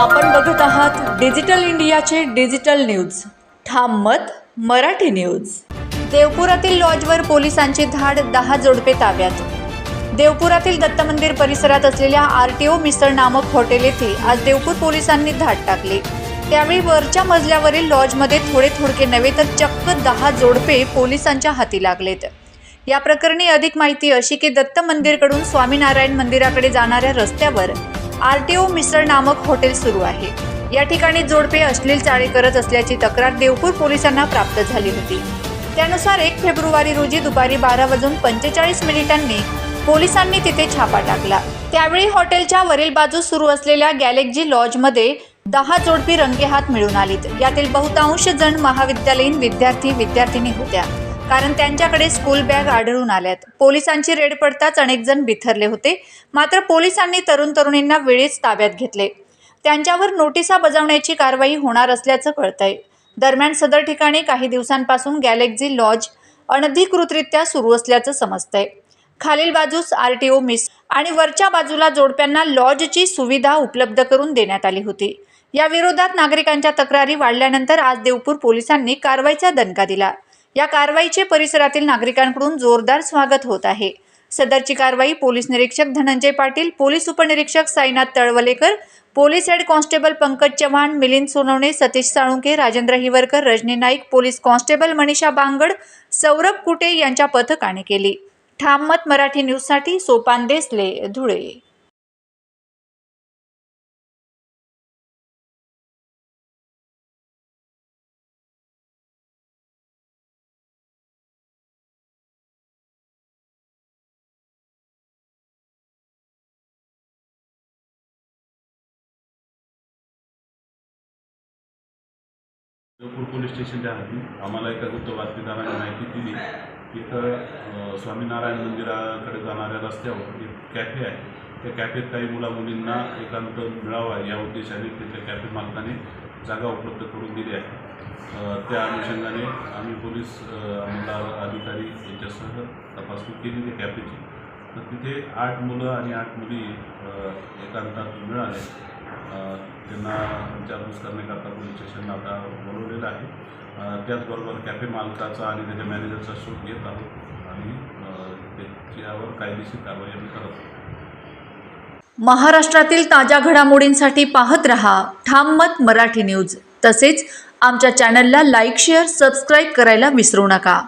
आपण बघत आहात डिजिटल इंडियाचे डिजिटल न्यूज. ठाम मत मराठी न्यूज. देवपुरातील लॉजवर पोलिसांची धाड दहा जोडपे ताब्यात. देवपुरातील दत्त मंदिर परिसरात असलेल्या आर टी ओ मिसळ नामक हॉटेल येथे आज देवपूर पोलिसांनी धाड टाकली. त्यावेळी वरच्या मजल्यावरील लॉजमध्ये थोडे थोडके नव्हे तर चक्क दहा जोडपे पोलिसांच्या हाती लागलेत. या प्रकरणी अधिक माहिती अशी की दत्त मंदिरकडून स्वामीनारायण मंदिराकडे जाणाऱ्या रस्त्यावर आर टी ओ मिसळ नामक हॉटेल सुरू आहे. या ठिकाणी जोडपे अश्लील चाळे करत असल्याची तक्रार देवपूर पोलिसांना प्राप्त झाली होती. त्यानुसार एक फेब्रुवारी रोजी दुपारी बारा वाजून पंचेचाळीस मिनिटांनी पोलिसांनी तिथे छापा टाकला. त्यावेळी हॉटेलच्या वरील बाजूस सुरू असलेल्या गॅलेक्जी लॉजमध्ये दहा जोडपी रंगेहात मिळून आलीत. यातील बहुतांश जण महाविद्यालयीन विद्यार्थी विद्यार्थिनी होत्या. कारण त्यांच्याकडे स्कूल बॅग आढळून आल्यात. पोलिसांची रेड पडताच अनेक जण बिथरले होते. मात्र पोलिसांनी तरुण तरुणींना वेळीच ताब्यात घेतले. त्यांच्यावर नोटिसा बजावण्याची कारवाई होणार असल्याचं कळतंय. दरम्यान सदर ठिकाणी काही दिवसांपासून गॅलेक्झी लॉज अनधिकृतरित्या सुरू असल्याचं समजतंय. खालील बाजूस आर टी ओ मिस आणि वरच्या बाजूला जोडप्यांना लॉजची सुविधा उपलब्ध करून देण्यात आली होती. या विरोधात नागरिकांच्या तक्रारी वाढल्यानंतर आज देवपूर पोलिसांनी कारवाईचा दणका दिला. या कारवाईचे परिसरातील नागरिकांकडून जोरदार स्वागत होत आहे. सदरची कारवाई पोलीस निरीक्षक धनंजय पाटील पोलीस उपनिरीक्षक Sainath Talwalkar police head constable Pankaj Chavan Milind Sonawane Satish Salunke Rajendra Hiwarkar Rajni Naik police constable Manisha Bangad Saurabh Kute यांच्या पथकाने केली. ठाम मत मराठी न्यूजसाठी सोपान देसले धुळे. जोपूर पोलीस स्टेशनच्या हद्दीत आम्हाला एका गुप्त बातमीदाराने माहिती दिली तिथं इथं स्वामीनारायण मंदिराकडे जाणाऱ्या रस्त्यावर एक कॅफे आहे. त्या कॅफेत काही मुला मुलींना एकांत मिळावा या उद्देशाने तिथल्या कॅफे मालकाने जागा उपलब्ध करून दिली आहे. त्या अनुषंगाने आम्ही पोलीस अ, अंमलदार अधिकारी यांच्यासह तपासणी केली त्या कॅफेची तर तिथे आठ मुलं आणि आठ मुली एकांतात मिळाले. त्यांना विचारपूस करण्याकरता पोलीस स्टेशनला आता बोलवलेलं आहे. त्याचबरोबर कॅफे मालकाचा आणि त्याच्या मॅनेजरचा शोध घेत आहोत आणि त्याच्यावर कायदेशीर कारवाई आम्ही करत आहोत. महाराष्ट्रातील ताज्या घडामोडींसाठी पाहत रहा ठाम मत मराठी न्यूज. तसेच आमच्या चॅनलला लाईक शेअर सबस्क्राईब करायला विसरू नका.